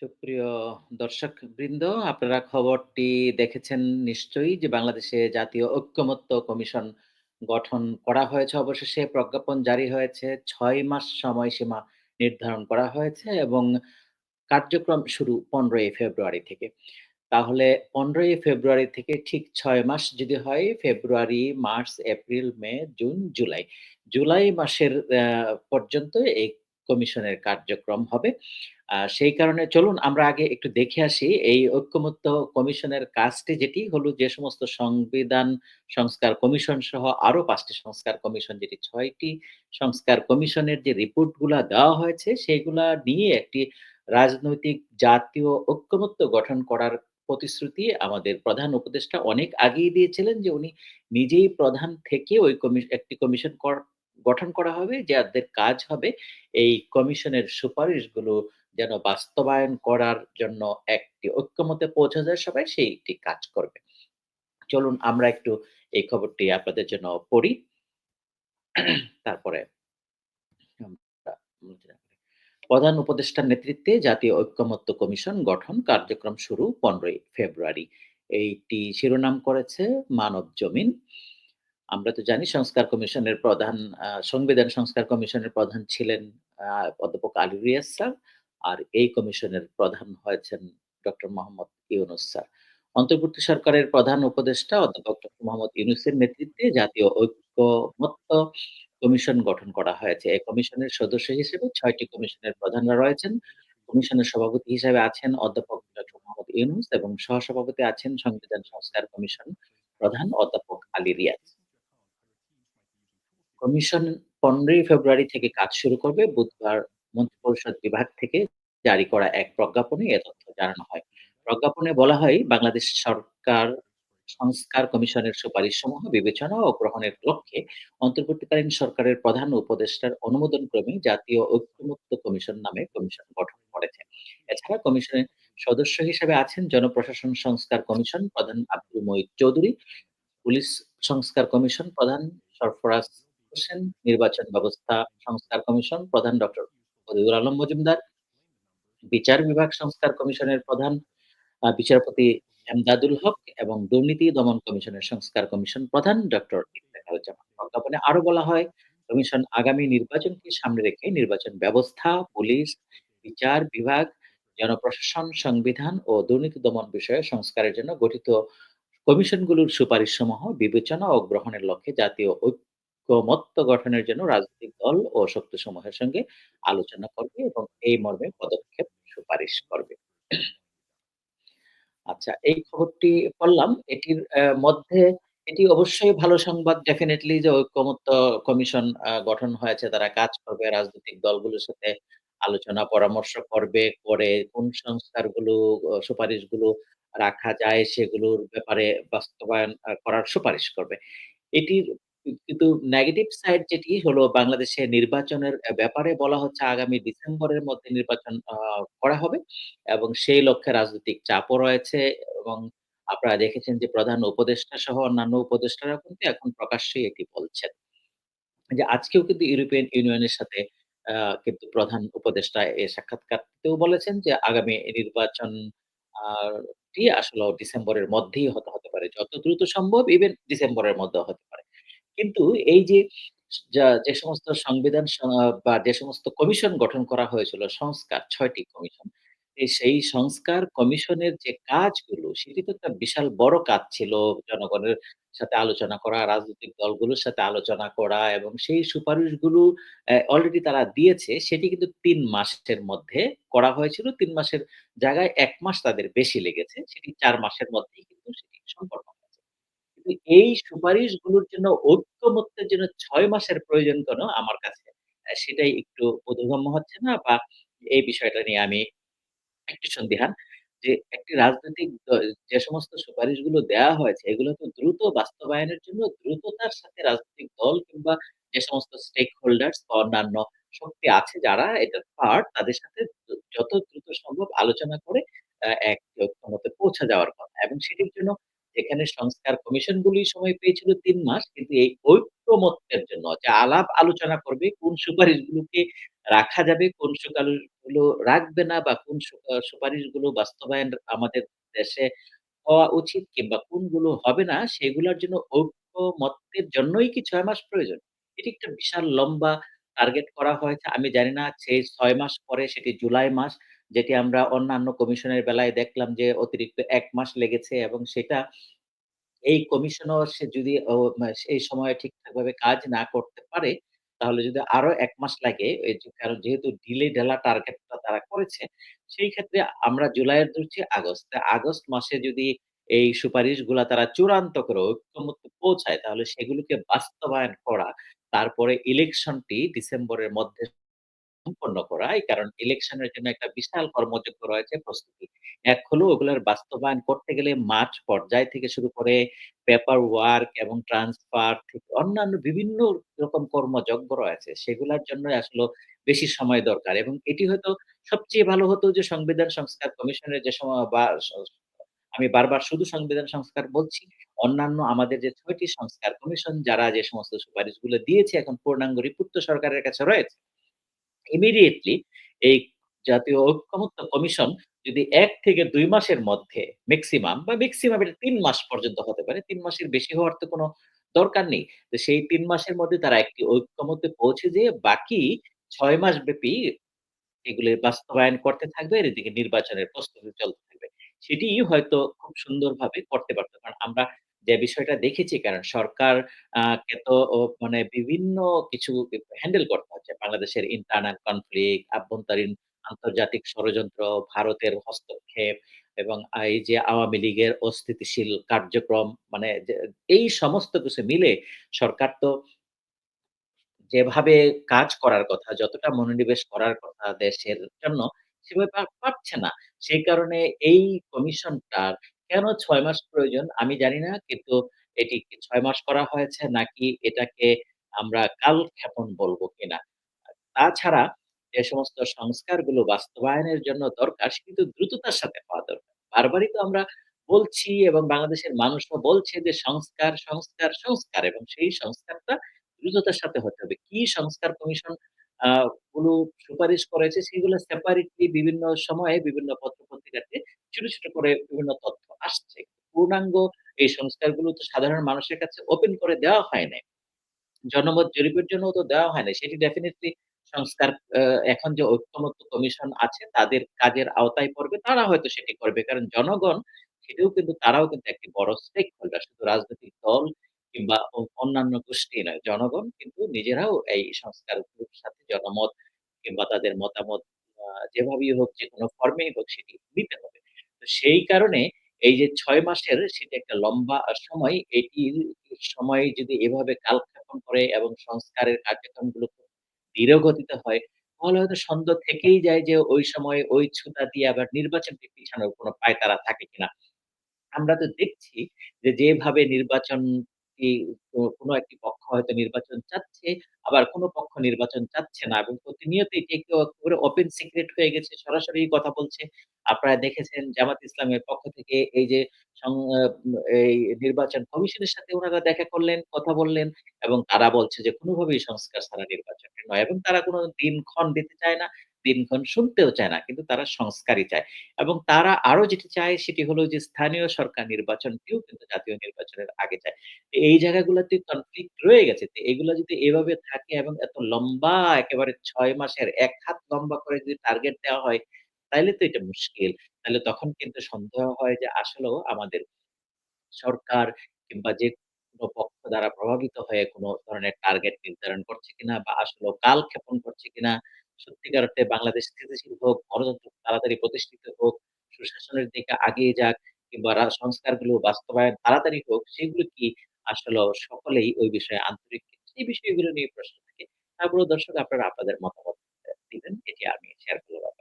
সুপ্রিয় দর্শকবৃন্দ, আপনারা খবরটি দেখেছেন নিশ্চয়ই যে বাংলাদেশে জাতীয় ঐক্যমত্য কমিশন গঠন করা হয়েছে। অবশেষে প্রজ্ঞাপন জারি হয়েছে। ৬ মাস সময়সীমা নির্ধারণ করা হয়েছে এবং কার্যক্রম শুরু ১৫ই ফেব্রুয়ারি থেকে। তাহলে ১৫ই ফেব্রুয়ারি থেকে ঠিক ছয় মাস যদি হয় February, March, April, May, June, July. July মাসের পর্যন্ত এই কমিশনের কার্যক্রম হবে। সেই কারণে চলুন আমরা আগে একটু দেখে আসি এই ঐক্যমত্য কমিশনের কাজটি যেটি হলো যে সমস্ত সংবিধান সংস্কার কমিশন সহ আরও পাঁচটি সংস্কার কমিশন যেটি ছয়টি সংস্কার কমিশনের যে রিপোর্টগুলা দেওয়া হয়েছে সেগুলা নিয়ে একটি রাজনৈতিক জাতীয় ঐক্যমত্য গঠন করার প্রতিশ্রুতি আমাদের প্রধান উপদেষ্টা অনেক আগেই দিয়েছিলেন যে উনি নিজেই প্রধান থেকে ওই একটি কমিশন গঠন করা হবে, যাদের কাজ হবে এই কমিশনের সুপারিশগুলো যেন বাস্তবায়ন করার জন্য একটি ঐক্যমতে পৌঁছা যায়, সবাই সেইটি কাজ করবে। চলুন আমরা একটু এই খবরটি আপনাদের জন্য পড়ি। তারপরে প্রধান উপদেষ্টার নেতৃত্বে জাতীয় ঐক্যমত্য কমিশন গঠন কার্যক্রম শুরু ১৫ই ফেব্রুয়ারি। এইটি শিরোনাম করেছে মানব জমিন। আমরা তো জানি সংস্কার কমিশনের প্রধান সংবিধান সংস্কার কমিশনের প্রধান ছিলেন অধ্যাপক আলী রিয়াজ স্যার। আর এই কমিশনের প্রধান হয়েছেন ডক্টর মোহাম্মদ ইউনুস স্যার। অন্তর্বর্তী সরকারের প্রধান উপদেষ্টা অধ্যাপক ডক্টর মোহাম্মদ ইউনুসের নেতৃত্বে জাতীয় ঐক্যমত্য কমিশন গঠন করা হয়েছে। এই কমিশনের সদস্য হিসেবে ছয়টি কমিশনের প্রধানরা রয়েছেন। কমিশনের সভাপতি হিসেবে আছেন অধ্যাপক ডক্টর মোহাম্মদ ইউনুস এবং সহসভাপতি আছেন সংবিধান সংস্কার কমিশন প্রধান অধ্যাপক আলী রিয়াজ। কমিশন ১৫ই ফেব্রুয়ারি থেকে কাজ শুরু করবে। বুধবার মন্ত্রিপরিষদ বিভাগ থেকে জারি করা এক প্রজ্ঞাপনে এ তথ্য জানানো হয়। প্রজ্ঞাপনে বলা হয় বাংলাদেশ সরকার সংস্কার কমিশনের সুপারিশসমূহ বিবেচনা ও গ্রহণের লক্ষ্যে অন্তর্বর্তীকালীন সরকারের প্রধান উপদেষ্টার অনুমোদন ক্রমে জাতীয় ঐক্যমুক্ত কমিশন নামে কমিশন গঠন করেছে। এছাড়া কমিশনের সদস্য হিসেবে আছেন জনপ্রশাসন সংস্কার কমিশন প্রধান আব্দুল মঈদ চৌধুরী, পুলিশ সংস্কার কমিশন প্রধান সরফরাজ হোসেন, নির্বাচন ব্যবস্থা সংস্কার কমিশন প্রধান ডক্টর বদিউল আলম মজুমদার, বিচার বিভাগ সংস্কার কমিশনের প্রধান বিচারপতি এমদাদুল হক এবং দুর্নীতি দমন কমিশনের সংস্কার কমিশন প্রধান ডক্টর আরও বলা হয় কমিশন আগামী নির্বাচনকে সামনে রেখে নির্বাচন ব্যবস্থা, পুলিশ, বিচার বিভাগ, জনপ্রশাসন, সংবিধান ও দুর্নীতি দমন বিষয়ে সংস্কারের জন্য গঠিত কমিশনগুলোর সুপারিশসমূহ বিবেচনা ও গ্রহণের লক্ষ্যে জাতীয় ঐক্যমত্য গঠনের জন্য রাজনৈতিক দল ও শক্তিসমূহের সঙ্গে আলোচনা করবে এবং এই মর্মে পদক্ষেপ সুপারিশ করবে। আচ্ছা এই খবরটি পড়লাম। এটির মধ্যে এটি অবশ্যই ভালো সংবাদ ডেফিনিটলি যে ঐক্যমত্য কমিশন গঠন হয়েছে। তারা কাজ করবে রাজনৈতিক দলগুলোর সাথে আলোচনা পরামর্শ করবে, করে কোন সংস্কারগুলো সুপারিশগুলো রাখা যায় সেগুলোর ব্যাপারে বাস্তবায়ন করার সুপারিশ করবে। এটির কিন্তু নেগেটিভ সাইড যেটি হলো বাংলাদেশে নির্বাচনের ব্যাপারে বলা হচ্ছে আগামী ডিসেম্বরের মধ্যে নির্বাচন, আ, করা হবে এবং সেই লক্ষ্যে রাজনৈতিক চাপও রয়েছে এবং আপনারা দেখেছেন যে প্রধান উপদেষ্টা সহ অন্যান্য উপদেষ্টারা কিন্তু এখন প্রকাশ্যেই এটি বলছেন। যে আজকেও কিন্তু ইউরোপিয়ান ইউনিয়নের সাথে, আ, কিন্তু প্রধান উপদেষ্টা এ সাক্ষাৎকারতেও বলেছেন যে আগামী নির্বাচন, আ, টি আসলেও ডিসেম্বরের মধ্যেই হতে হতে পারে। যত দ্রুত সম্ভব ইভেন ডিসেম্বরের মধ্যেও হতে পারে। কিন্তু এই যে যে সমস্ত সংবিধান বা যে সমস্ত কমিশন গঠন করা হয়েছিল সংস্কার ছয়টি কমিশন। সেই সংস্কার কমিশনের যে কাজগুলো সেটি তো একটা বিশাল বড় কাজ ছিল। জনগণের সাথে আলোচনা করা, রাজনৈতিক দলগুলোর সাথে আলোচনা করা এবং সেই সুপারিশগুলো অলরেডি তারা দিয়েছে সেটি কিন্তু তিন মাসের মধ্যে করা হয়েছিল। তিন মাসের জায়গায় এক মাস তাদের বেশি লেগেছে। সেটি চার মাসের মধ্যেই কিন্তু সেটি সম্পন্ন। কিন্তু এই সুপারিশগুলোর জন্য ঐক্যমত্যের জন্য ৬ মাসের প্রয়োজন কেন আমার কাছে সেটাই একটু বোধগম্য হচ্ছে না বা এই বিষয়টা নিয়ে আমি একটু সন্দিহান। যে একটি রাজনৈতিক দ, যে সমস্ত সুপারিশগুলো দেয়া হয়েছে, এগুলো তো দ্রুত বাস্তবায়নের জন্য দ্রুততার সাথে রাজনৈতিক দল কিংবা যে সমস্ত স্টেক হোল্ডার্স বা অন্যান্য শক্তি আছে যারা এটার পার্ট তাদের সাথে যত দ্রুত সম্ভব আলোচনা করে এক ঐক্যমতে পৌঁছে যাওয়ার কথা। এবং সেটির জন্য যেখানে সংস্কার কমিশনগুলি সময় পেয়েছিল ৩ মাস কিন্তু এই ঐক্যমত্যের জন্য যে আলাপ আলোচনা করবে কোন সুপারিশগুলোকে রাখা যাবে, কোন সুপারিশগুলো রাখবে না বা কোন সু আ সুপারিশগুলো বাস্তবায়ন আমাদের দেশে হওয়া উচিত কিংবা কোনগুলো হবে না সেগুলার জন্য ঐক্যমত্যের জন্যই কি ৬ মাস প্রয়োজন? এটি একটা বিশাল লম্বা টার্গেট করা হয়েছে। আমি জানি না সেই ৬ মাস পরে সেটি জুলাই মাস যেটি আমরা অন্যান্য কমিশনের বেলায় দেখলাম যে অতিরিক্ত এক মাস লেগেছে এবং সেটা এই কমিশনও সে যদি সেই সময়ে ঠিকঠাকভাবে কাজ না করতে পারে, তাহলে যদি আরও এক মাস লাগে, কারণ যেহেতু ঢিলে-ঢালা টার্গেটটা তারা করেছে, সেই ক্ষেত্রে আমরা জুলাইয়ের ধরছি আগস্ট। আগস্ট মাসে যদি এই সুপারিশগুলা তারা চূড়ান্ত করে ঐক্যমত্যে পৌঁছায়, তাহলে সেগুলোকে বাস্তবায়ন করা, তারপরে ইলেকশনটি ডিসেম্বরের মধ্যে সম্পন্ন করা। এই কারণ ইলেকশনের জন্য একটা বিশাল কর্মযজ্ঞ রয়েছে প্রস্তুতি। এক হলো ওগুলার বাস্তবায়ন করতে গেলে মাঠ পর্যায় থেকে শুরু করে পেপার ওয়ার্ক এবং ট্রান্সফার থেকে অন্যান্য বিভিন্ন রকম কর্মযজ্ঞ রয়েছে। সেগুলার জন্য আসলে বেশি সময় দরকার এবং এটি হয়তো সবচেয়ে ভালো হতো যে সংবিধান সংস্কার কমিশনের যে সময় বা আমি বারবার শুধু সংবিধান সংস্কার বলছি। অন্যান্য আমাদের যে ৬ টি সংস্কার কমিশন যারা যে সমস্ত সুপারিশগুলো দিয়েছে, এখন পূর্ণাঙ্গ রিপোর্ট সরকারের কাছে রয়েছে। ইমিডিয়েটলি এই জাতীয় ঐক্যমত্য কমিশন যদি ১ থেকে ২ মাসের মধ্যে মেক্সিমাম বা মেক্সিমাম এটা ৩ মাস পর্যন্ত হতে পারে। ৩ মাসের বেশি হওয়ার তো কোন দরকার নেই। তো সেই ৩ মাসের মধ্যে তারা একটি ঐক্যমত্যে পৌঁছে যেয়ে বাকি ৬ মাস ব্যাপী এগুলি বাস্তবায়ন করতে থাকবে আর এদিকে নির্বাচনের প্রস্তুতি চলতে থাকবে। সেটিই হয়তো খুব সুন্দরভাবে করতে পারতো কারণ আমরা যে বিষয়টা দেখেছি, কারণ সরকার কে তো মানে বিভিন্ন কিছু হ্যান্ডেল করতে। বাংলাদেশের ইন্টারনাল কনফ্লিক্ট, আভ্যন্তরীণ আন্তর্জাতিক ষড়যন্ত্র, ভারতের হস্তক্ষেপ এবং এই যে আওয়ামী লীগের অস্থিতিশীল কার্যক্রম মানে এই সমস্ত কিছু মিলে সরকার তো যেভাবে কাজ করার কথা, যতটা মনোনিবেশ করার কথা দেশের জন্য, সেভাবে পারছে না। সেই কারণে এই কমিশনটার কেন ছয় মাস প্রয়োজন আমি জানি না। কিন্তু এটি ছয় মাস করা হয়েছে নাকি এটাকে আমরা কালক্ষেপণ বলব কিনা। তাছাড়া যে সমস্ত সংস্কারগুলো বাস্তবায়নের জন্য দরকার, কিন্তু দ্রুততার সাথে হওয়া দরকার। বারবারই তো আমরা বলছি এবং বাংলাদেশের মানুষও বলছে যে সংস্কার, সংস্কার, সংস্কার এবং সেই সংস্কারটা দ্রুততার সাথে হতে হবে। কি সংস্কার কমিশনগুলো সুপারিশ করেছে সেগুলো সেপারেটলি বিভিন্ন সময়ে বিভিন্ন পত্র-পত্রিকাতে ছোট, ছোট করে বিভিন্ন তথ্য আসছে। পূর্ণাঙ্গ এই সংস্কারগুলো তো সাধারণ মানুষের কাছে ওপেন করে দেওয়া হয় নাই। জনমত জরিপের জন্য তো দেওয়া হয় নাই। সেটি ডেফিনিটলি সংস্কার এখন যে ঐক্যমত্য কমিশন আছে, তাদের কাজের আওতায় পড়বে। তারা হয়তো সেটি করবে। কারণ জনগণ, সেটিও কিন্তু তারাও কিন্তু একটি বড় স্টেক হোল্ডার। শুধু রাজনৈতিক দল কিংবা অন্যান্য গোষ্ঠী নয়। জনগণ কিন্তু নিজেরাও এই সংস্কারগুলোর সাথে জনমত কিংবা তাদের মতামত যেভাবেই হোক যেকোনো ফর্মেই হোক, সেটি দিতে হবে। তো সেই কারণে এই যে ৬ মাসের সেটি একটা লম্বা সময়, এটির সময় যদি এভাবে কালক্ষেপণ করে এবং সংস্কারের কার্যক্রমগুলো ধীর গতিতে হয়, তাহলে হয়তো সন্দেহ থেকেই যায় যে ওই সময় ওই ছুতা দিয়ে আবার নির্বাচনকে পিছানোর কোন পাঁয়তারা থাকে কিনা। আমরা তো দেখছি যে যেভাবে নির্বাচন কোন একটি পক্ষ হয়তো নির্বাচন চাচ্ছে, আবার কোনো পক্ষ নির্বাচন চাচ্ছে না এবং প্রতিনিয়তই যে কেউ একেবারে ওপেন সিক্রেট হয়ে গেছে, সরাসরি কথা বলছে। আপনারা দেখেছেন জামাত ইসলামের পক্ষ থেকে এই যে এই নির্বাচন কমিশনের সাথে ওনারা দেখা করলেন, কথা বললেন এবং তারা বলছে যে কোনোভাবেই সংস্কার ছাড়া নির্বাচনটি নয় এবং তারা কোন দিনক্ষণ দিতে চায় না, দিনক্ষণ শুনতেও চায় না। কিন্তু তারা সংস্কারই চায়। এবং তারা আরও যেটি চায় সেটি হলো যে স্থানীয় সরকার নির্বাচনটিও কিন্তু জাতীয় নির্বাচনের আগে চায়। এই জায়গাগুলাতে কনফ্লিক্ট রয়ে গেছে। এগুলো যদি এভাবে থাকে এবং এত লম্বা একেবারে ছয় মাসের এক হাত লম্বা করে যদি টার্গেট দেওয়া হয়, তাইলে তো এটা মুশকিল। তাহলে তখন কিন্তু সন্দেহ হয় যে আসলেও আমাদের সরকার কিংবা যেকোনো পক্ষ দ্বারা প্রভাবিত হয়ে কোন ধরনের টার্গেট নির্ধারণ করছে কিনা বা আসলেও কালক্ষেপণ করছে কিনা। সত্যিকার অর্থে বাংলাদেশ স্থিতিশীল হোক, গণতন্ত্র তাড়াতাড়ি প্রতিষ্ঠিত হোক, সুশাসনের দিকে আগিয়ে যাক কিংবা রা সংস্কারগুলো বাস্তবায়ন তাড়াতাড়ি হোক, সেগুলো কি আসলেও সকলেই ওই বিষয়ে আন্তরিক সেই বিষয়গুলো নিয়ে প্রশ্ন থাকে। তারপরেও দর্শক আপনারা আপনাদের মতামত দিবেন। এটি আমি শেয়ার করলাম।